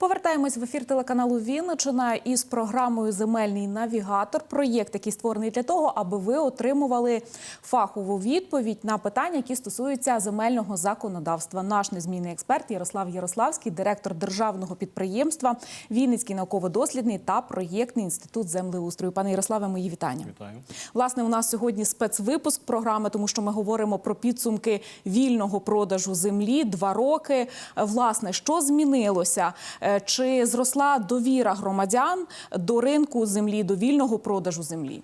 Повертаємось в ефір телеканалу Вінничина із програмою Земельний навігатор. Проєкт, який створений для того, аби ви отримували фахову відповідь на питання, які стосуються земельного законодавства. Наш незмінний експерт Ярослав Ярославський, директор державного підприємства Вінницький науково-дослідний та проєктний інститут землеустрою. Пане Ярославе, мої вітання. Вітаю. Власне, у нас сьогодні спецвипуск програми, тому що ми говоримо про підсумки вільного продажу землі. Два роки. Власне, що змінилося? Е, Чи зросла довіра громадян до ринку землі, до вільного продажу землі?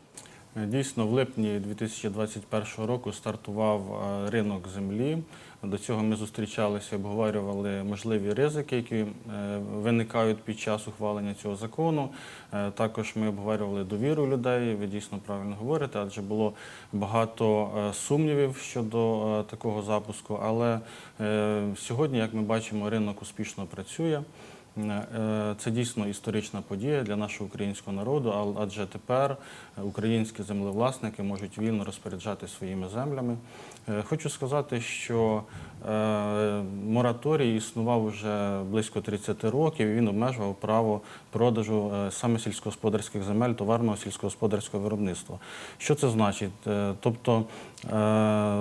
Дійсно, в липні 2021 року стартував е, ринок землі. До цього ми зустрічалися, обговорювали можливі ризики, які е, виникають під час ухвалення цього закону. Е, Також ми обговорювали довіру людей. Ви дійсно правильно говорите, адже було багато е, сумнівів щодо е, такого запуску. Але е, сьогодні, як ми бачимо, ринок успішно працює. Е, Це дійсно історична подія для нашого українського народу, адже тепер українські землевласники можуть вільно розпоряджати своїми землями. Е, Хочу сказати, що е, мораторій існував вже близько 30 років. і Він обмежував право продажу е, саме сільськогосподарських земель товарного сільськогосподарського виробництва. Що це значить? Е, Тобто е,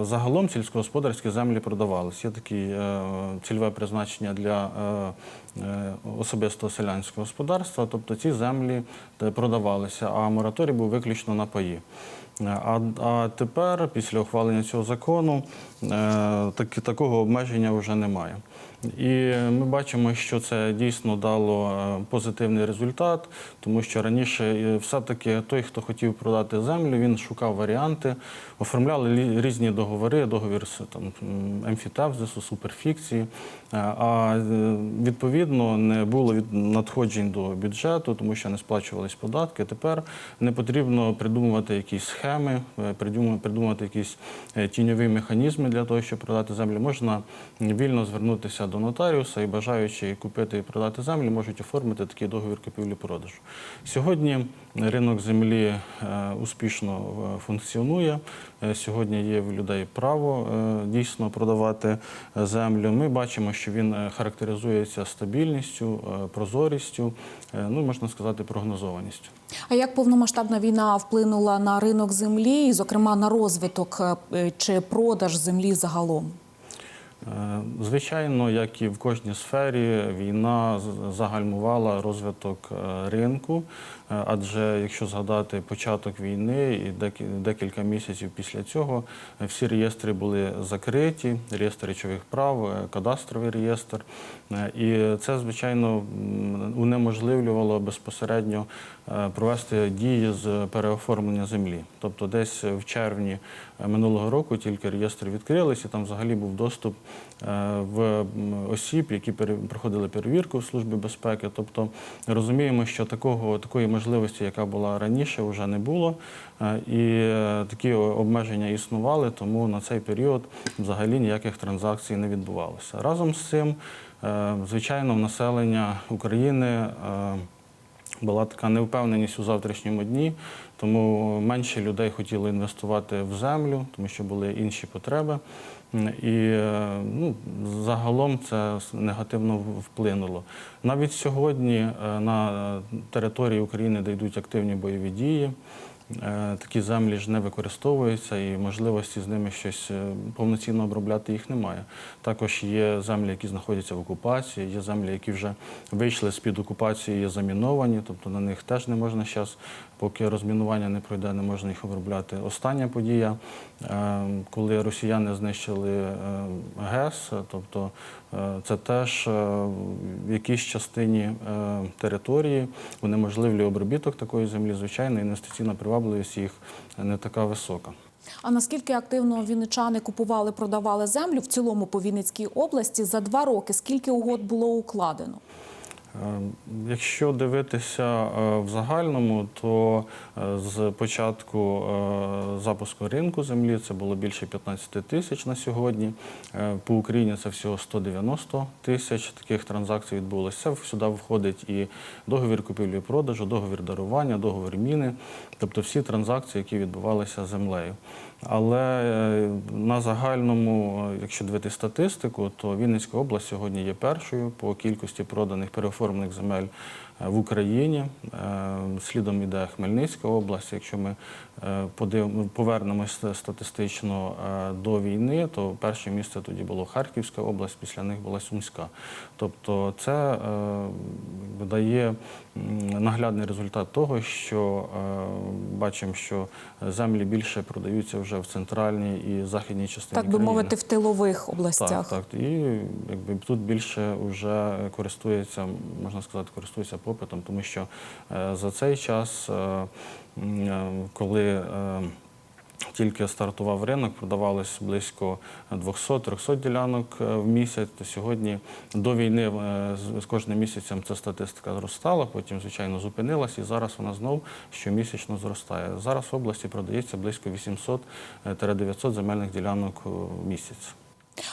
загалом сільськогосподарські землі продавалися. Є таке е, цільове призначення для е, е, особистого селянського господарства, тобто ці землі е, продавалися, а мораторій був виключно на паї. Е, А, а тепер, після ухвалення цього закону, е, так, такого обмеження вже немає. І ми бачимо, що це дійсно дало е, позитивний результат, тому що раніше е, все-таки той, хто хотів продати землю, він шукав варіанти, оформляли різні договори, договір з там, емфітевзису, суперфікції. Е, А відповідно не було надходжень до бюджету, тому що не сплачувались податки. Тепер не потрібно придумувати якісь схеми, придумувати якісь тіньові механізми для того, щоб продати землю. Можна вільно звернутися до нотаріуса і бажаючи купити і продати землю, можуть оформити такий договір купівлі-продажу. Сьогодні ринок землі е, успішно е, функціонує. Е, Сьогодні є в людей право дійсно продавати землю. Ми бачимо, що він характеризується стабільністю, прозорістю, ну можна сказати, прогнозованістю. А як повномасштабна війна вплинула на ринок землі, і, зокрема, на розвиток чи продаж землі загалом? Е, Звичайно, як і в кожній сфері, війна загальмувала розвиток е, ринку, Е, адже якщо згадати початок війни і декілька місяців після цього, всі реєстри були закриті, реєстр речових прав, кадастровий реєстр. І це, звичайно, унеможливлювало безпосередньо провести дії з переоформлення землі. Тобто десь в червні минулого року тільки реєстри відкрилися, там взагалі був доступ е, в осіб, які проходили перевірку в Службі безпеки. Тобто розуміємо, що такого, такої можливості, яка була раніше, вже не було. Е, І е, такі обмеження існували, тому на цей період взагалі ніяких транзакцій не відбувалося. Разом з цим, звичайно, в населення України. була така невпевненість у завтрашньому дні, тому менше людей хотіли інвестувати в землю, тому що були інші потреби. І е, ну, загалом це негативно вплинуло. Навіть сьогодні е, на території України, де йдуть активні бойові дії, е, такі землі ж не використовуються і можливості з ними щось повноцінно обробляти їх немає. Також є землі, які знаходяться в окупації, є землі, які вже вийшли з-під окупації, є заміновані, тобто на них теж не можна зараз, поки розмінування не пройде, не можна їх обробляти. Остання подія, е, коли росіяни знищили е, ГЕС, тобто е, це теж в якійсь частині території унеможливлює обробіток такої землі. Звичайно, інвестиційна привабливість їх не така висока. А наскільки активно вінничани купували, продавали землю в цілому по Вінницькій області за два роки? Скільки угод було укладено? Е, Якщо дивитися е, в загальному, то е, з початку запуску ринку землі це було більше 15 тисяч на сьогодні. По Україні це всього 190 тисяч таких транзакцій відбулося. Сюди входить і договір купівлі-продажу, договір дарування, договір міни, тобто всі транзакції, які відбувалися землею. Але е, на загальному, е, якщо дивити статистику, то Вінницька область сьогодні є першою по кількості проданих переоформлених земель е, в Україні. Слідом іде Хмельницька область. Якщо ми повернемось статистично е, до війни, то перше місце тоді було Харківська область, після них була Сумська. Тобто це е, дає наглядний результат того, що е, бачимо, що землі більше продаються вже в центральній і західній частині Так би країни. мовити, в тилових областях. Так, так. І якби тут більше вже користується, можна сказати, користується попитом, тому що е, за цей час, е, е, коли е, тільки стартував ринок, продавалось близько 200-300 ділянок е, в місяць. То сьогодні до війни е, з- кожним місяцем ця статистика зростала, потім, звичайно, зупинилась, і зараз вона знов щомісячно зростає. Зараз в області продається близько 800-900 земельних ділянок в місяць.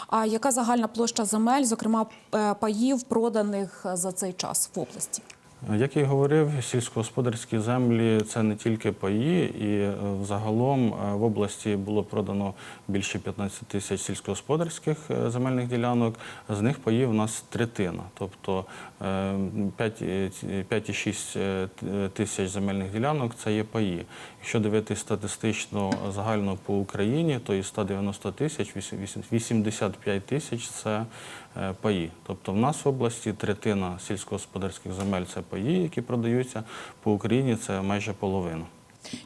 А яка загальна площа земель, зокрема е, паїв, проданих е, за цей час в області? Як я й говорив, сільськогосподарські землі це не тільки паї, і е, загалом е, в області було продано більше 15 тисяч сільськогосподарських е, земельних ділянок. З них паїв у нас третина, тобто е, 5 е, 5,6 е, тисяч земельних ділянок це є паї. Якщо дивитись статистично загально по Україні, то із 190 тисяч 85 тисяч це паї. Тобто в нас в області третина сільськогосподарських земель це паї, які продаються. По Україні це майже половина.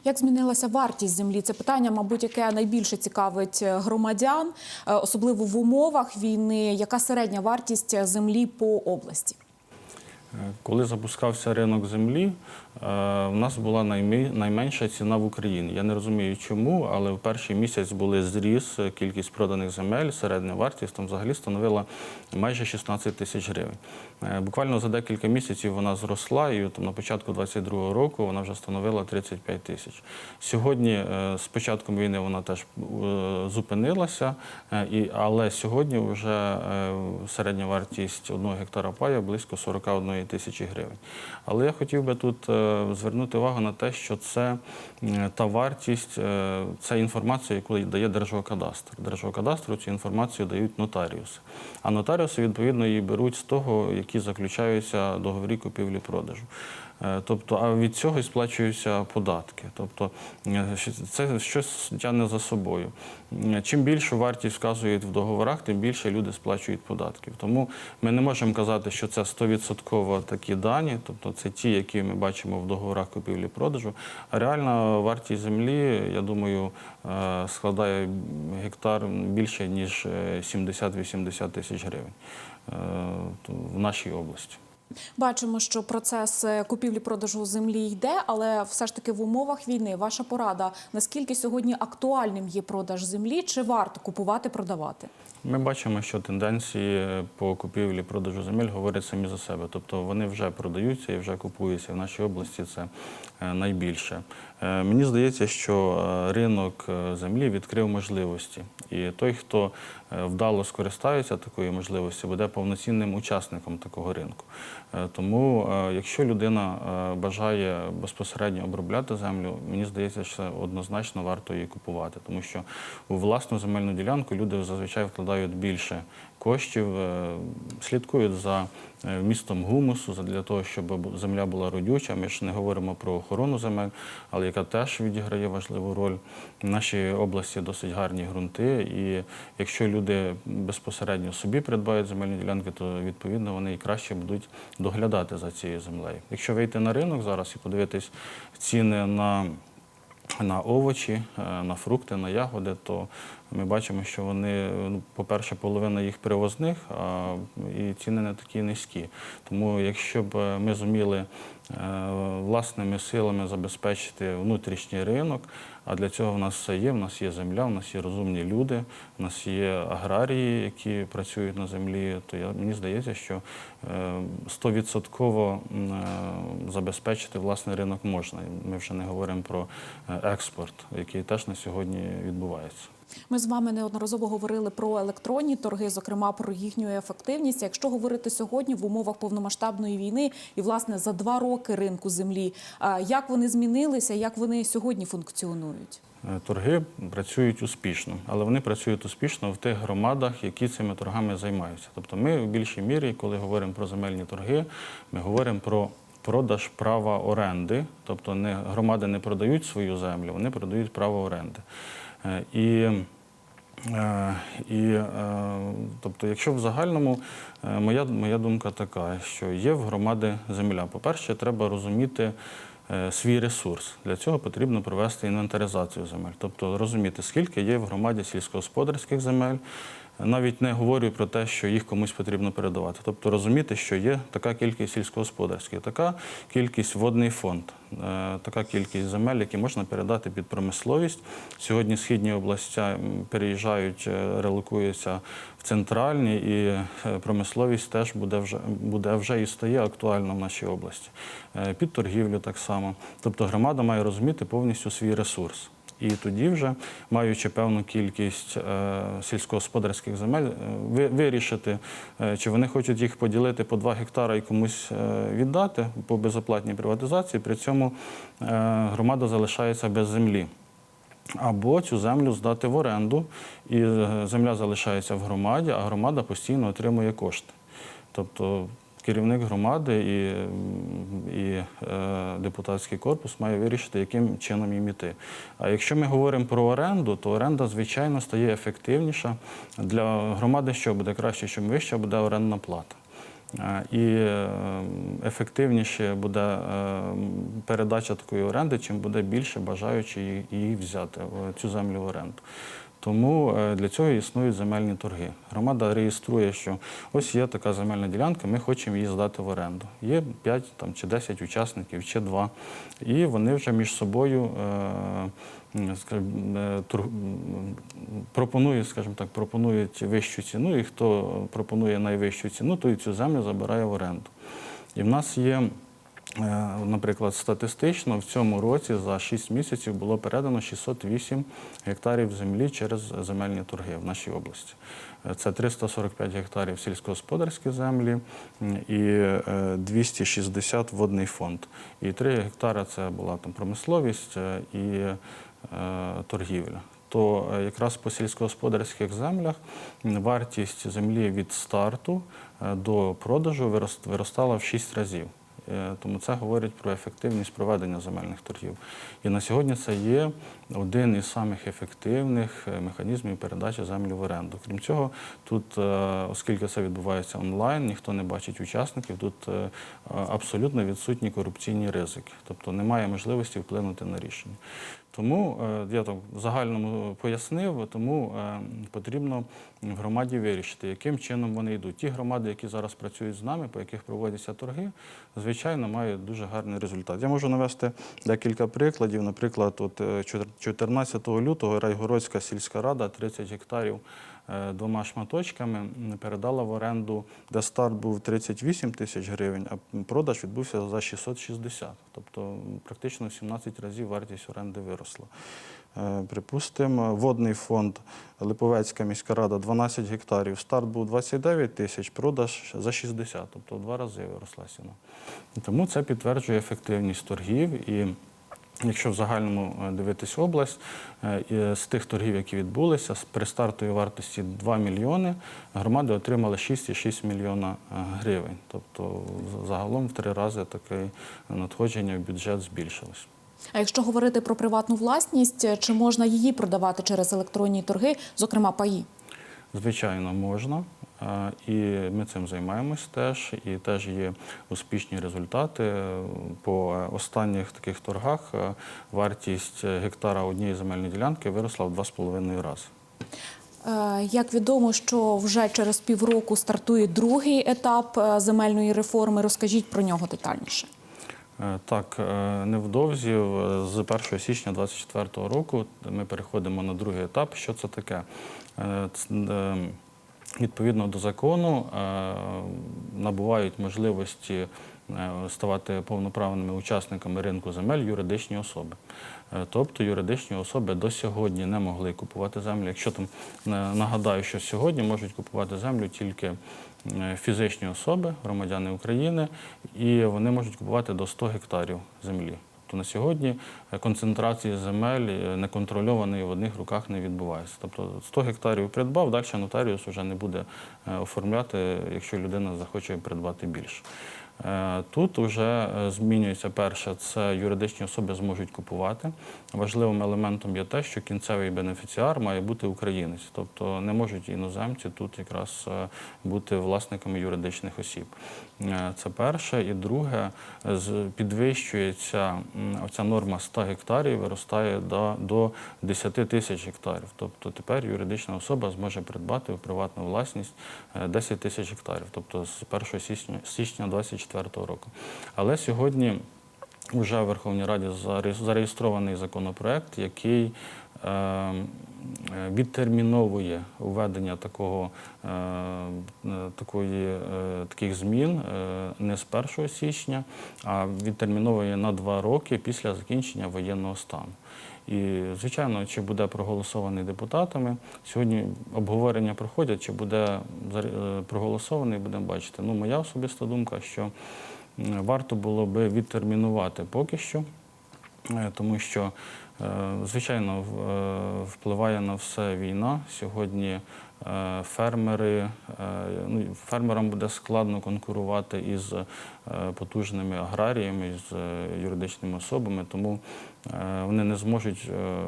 Як змінилася вартість землі? Це питання, мабуть, яке найбільше цікавить е, громадян, е, особливо в умовах війни. Яка середня вартість е, землі по області? Е, Коли запускався ринок землі, е, в нас була найменша ціна в Україні. Я не розумію, чому, але в перший місяць були зріс е, кількість проданих земель, середня вартість там взагалі становила майже 16 тисяч гривень. Буквально за декілька місяців вона зросла, і там, на початку 2022 року вона вже становила 35 тисяч. Сьогодні, з початком війни, вона теж зупинилася, але сьогодні вже середня вартість одного гектара паю близько 41 тисячі гривень. Але я хотів би тут е, звернути увагу на те, що це та вартість, е, це інформація, яку дає Держгеокадастр. Держгеокадастру цю інформацію дають нотаріуси. А нотаріуси, відповідно, її беруть з того, які заключаються договорі купівлі-продажу. Е, Тобто, а від цього і сплачуються податки. Тобто е, це щось тягне за собою. Е, Чим більшу вартість вказують в договорах, тим більше люди сплачують податків. Тому ми не можемо казати, що це 100% такі дані, тобто це ті, які ми бачимо в договорах купівлі-продажу. А реальна вартість землі, я думаю, складає гектар більше ніж е, 70-80 тисяч гривень в нашій області. Бачимо, що процес е, купівлі-продажу землі йде, але все ж таки в умовах війни ваша порада наскільки сьогодні актуальним є продаж землі, чи варто купувати, продавати? Ми бачимо, що тенденції по купівлі продажу земель говорять самі за себе. Тобто вони вже продаються і вже купуються. В нашій області це е, найбільше. Е, Мені здається, що е, ринок землі відкрив можливості. І той, хто вдало скористається такою можливістю, буде повноцінним учасником такого ринку. Е, Тому, е, якщо людина е, бажає безпосередньо обробляти землю, мені здається, що однозначно варто її купувати, тому що у власну земельну ділянку люди зазвичай вкладають більше коштів, е, слідкують за е, вмістом гумусу для того, щоб земля була родюча. Ми ж не говоримо про охорону земель, але яка теж відіграє важливу роль. В нашій області досить гарні ґрунти, і якщо люди безпосередньо собі придбають земельні ділянки, то відповідно вони і краще будуть доглядати за цією землею. Якщо вийти на ринок зараз і подивитись ціни на на овочі, е, на фрукти, на ягоди, то ми бачимо, що вони, ну, по-перше, половина їх привозних, а і ціни не такі низькі. Тому якщо б ми зуміли е, власними силами забезпечити внутрішній ринок, а для цього в нас все є, в нас є земля, в нас є розумні люди, в нас є аграрії, які працюють на землі, то я, мені здається, що е, стовідсотково е, забезпечити власний ринок можна. Ми вже не говоримо про е, експорт, який теж на сьогодні відбувається. Ми з вами неодноразово говорили про електронні торги, зокрема про їхню ефективність. Якщо говорити сьогодні в умовах повномасштабної війни і власне за два роки ринку землі, як вони змінилися, як вони сьогодні функціонують? е, торги працюють успішно, але вони працюють успішно в тих громадах, які цими торгами займаються. Тобто ми в більшій мірі, коли говоримо про земельні торги, ми говоримо про продаж права оренди, тобто не, громади не продають свою землю, вони продають право оренди. Е, І Е, І, е, тобто, якщо в загальному, моя, моя думка така, що є в громади земля. По-перше, треба розуміти свій ресурс. Для цього потрібно провести інвентаризацію земель, тобто розуміти, скільки є в громаді сільськогосподарських земель. Навіть не говорю про те, що їх комусь потрібно передавати. Тобто розуміти, що є така кількість сільськогосподарських, така кількість водний фонд, е, така кількість земель, які можна передати під промисловість. Сьогодні східні області переїжджають, е, релокуються в центральні, і е, промисловість теж буде вже, буде вже і стає актуальна в нашій області. Під торгівлю так само. Тобто громада має розуміти повністю свій ресурс. І тоді вже, маючи певну кількість е, сільськогосподарських земель, е, ви- вирішити, е, чи вони хочуть їх поділити по 2 гектара і комусь віддати по безоплатній приватизації. При цьому громада залишається без землі. Або цю землю здати в оренду, і земля залишається в громаді, а громада постійно отримує кошти. Тобто керівник громади і, і е, депутатський корпус має вирішити, яким чином їм іти. А якщо ми говоримо про оренду, то оренда, звичайно, стає ефективніша. Для громади що буде краще, чим вища буде орендна плата. І е, ефективніше буде е, передача такої оренди, чим буде більше бажаючи її- взяти, цю землю в оренду. Тому е, для цього існують земельні торги. Громада реєструє, що ось є така земельна ділянка, ми хочемо її здати в оренду. Є 5 там, чи 10 учасників, чи 2. І вони вже між собою е, скажімо, е, пропонують, скажімо так, пропонують вищу ціну, і хто пропонує найвищу ціну, той цю землю забирає в оренду. І в нас є. Е, Наприклад, статистично в цьому році за 6 місяців було передано 608 гектарів землі через земельні торги в нашій області. Е, Це 345 гектарів сільськогосподарські землі і е, 260 водний фонд. І 3 гектари це була там промисловість е, і е, торгівля. То е, якраз по сільськогосподарських землях вартість землі від старту е, до продажу виростала в 6 разів. Е, Тому це говорить про ефективність проведення земельних торгів. І на сьогодні це є один із самих ефективних е, механізмів передачі землі в оренду. Крім цього, тут, е, оскільки це відбувається онлайн, ніхто не бачить учасників, тут абсолютно відсутні корупційні ризики, тобто немає можливості вплинути на рішення. Тому е, я так в загальному пояснив, тому е, потрібно громаді вирішити, яким чином вони йдуть. Ті громади, які зараз працюють з нами, по яких проводяться торги, звичайно, мають дуже гарний результат. Я можу навести декілька прикладів. Наприклад, от е, 14 лютого Райгородська сільська рада 30 гектарів е, двома шматочками передала в оренду, де старт був 38 тисяч гривень, а продаж відбувся за 660. Тобто практично в 17 разів вартість оренди виросла. Е, Припустимо, водний фонд Липовецька міська рада 12 гектарів. Старт був 29 тисяч, продаж за 60, тобто в два рази виросла ціна. Тому це підтверджує ефективність торгів і. Якщо в загальному е, дивитись область, е, з тих торгів, які відбулися, з пристартової вартості 2 мільйони, громади отримали 6,6 мільйона гривень. Тобто загалом в три рази таке надходження в бюджет збільшилось. А якщо говорити про приватну власність, чи можна її продавати через електронні торги, зокрема паї? Звичайно, можна. Е, І ми цим займаємось теж. І теж є успішні результати. По е, останніх таких торгах е, вартість е, гектара однієї земельної ділянки виросла в 2,5 рази. Е, Як відомо, що вже через півроку стартує другий етап е, земельної реформи. Розкажіть про нього детальніше. Е, Так, е, невдовзі, з 1 січня 2024 року, ми переходимо на другий етап. Що це таке? Е, Відповідно до закону набувають можливості ставати повноправними учасниками ринку земель юридичні особи. Тобто юридичні особи до сьогодні не могли купувати землю. Якщо там нагадаю, що сьогодні можуть купувати землю тільки фізичні особи, громадяни України, і вони можуть купувати до 100 гектарів землі. Тобто на сьогодні е, концентрації земель е, неконтрольованої в одних руках не відбувається. Тобто 100 гектарів придбав, далі нотаріус вже не буде е, оформляти, якщо людина захоче придбати більше. Е, Тут вже е, змінюється перше, це юридичні особи зможуть купувати. Важливим елементом є те, що кінцевий бенефіціар має бути українець, тобто не можуть іноземці тут якраз е, бути власниками юридичних осіб. Це перше. І друге, підвищується оця норма 100 гектарів, виростає до, до 10 тисяч гектарів. Тобто тепер юридична особа зможе придбати у приватну власність е, 10 тисяч гектарів, тобто з 1 січня, січня 2024 року. Але сьогодні вже в Верховній Раді зареєстрований законопроект, який е, е, відтерміновує введення такого, е, такої, е, таких змін не з 1 січня, а відтерміновує на два роки після закінчення воєнного стану. І, звичайно, чи буде проголосований депутатами. Сьогодні обговорення проходять, чи буде е, проголосований, будемо бачити. Ну, моя особиста думка, що варто було би відтермінувати поки що, е, тому що, е, звичайно, впливає на все війна. Сьогодні фермери, е, ну, фермерам буде складно конкурувати із е, потужними аграріями, з е, юридичними особами, тому е, вони не зможуть е,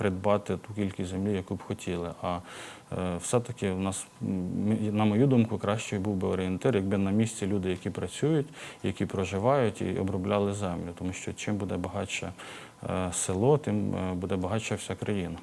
придбати ту кількість землі, яку б хотіли. А е, все-таки в нас, на мою думку, кращий був би орієнтир, якби на місці люди, які працюють, які проживають і обробляли землю. Тому що чим буде багатше е, село, тим е, буде багатша вся країна.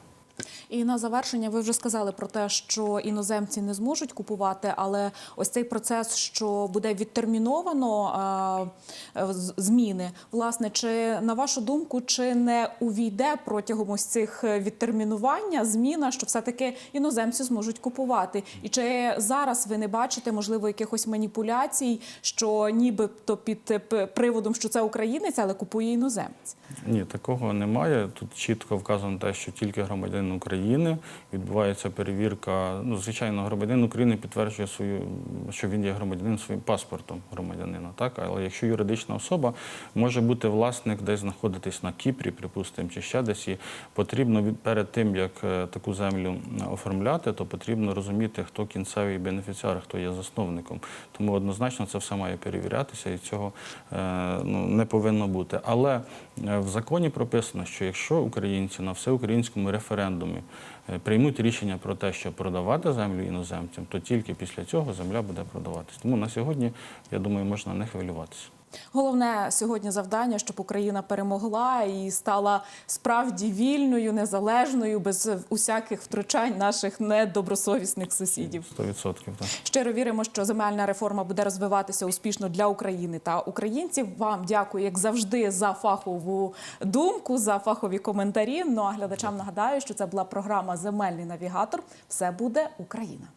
І на завершення ви вже сказали про те, що іноземці не зможуть купувати, але ось цей процес, що буде відтерміновано е, е, зміни, власне, чи на вашу думку, чи не увійде протягом ось цих е, відтермінування зміна, що все-таки іноземці зможуть купувати? І чи зараз ви не бачите можливо якихось маніпуляцій, що нібито під приводом, що це українець, але купує іноземець? Ні, такого немає. Тут чітко вказано те, що тільки громадянин України відбувається перевірка. Ну, звичайно, громадянин України підтверджує свою, що він є громадянином своїм паспортом громадянина. Так, але якщо юридична особа може бути власник, десь знаходитись на Кіпрі, припустимо, чи ще десь, і потрібно перед тим, як е, таку землю е, оформляти, то потрібно розуміти, хто кінцевий бенефіціар, хто є засновником. Тому однозначно це все має перевірятися, і цього е, ну, не повинно бути. Але в законі прописано, що якщо українці на всеукраїнському референдумі е, приймуть рішення про те, що продавати землю іноземцям, то тільки після цього земля буде продаватись. Тому на сьогодні, я думаю, можна не хвилюватися. Головне сьогодні завдання, щоб Україна перемогла і стала справді вільною, незалежною, без усяких втручань наших недобросовісних сусідів. 100%. Так. Щиро віримо, що земельна реформа буде розвиватися успішно для України та українців. Вам дякую, як завжди, за фахову думку, за фахові коментарі. Ну а глядачам нагадаю, що це була програма Земельний навігатор. Все буде Україна.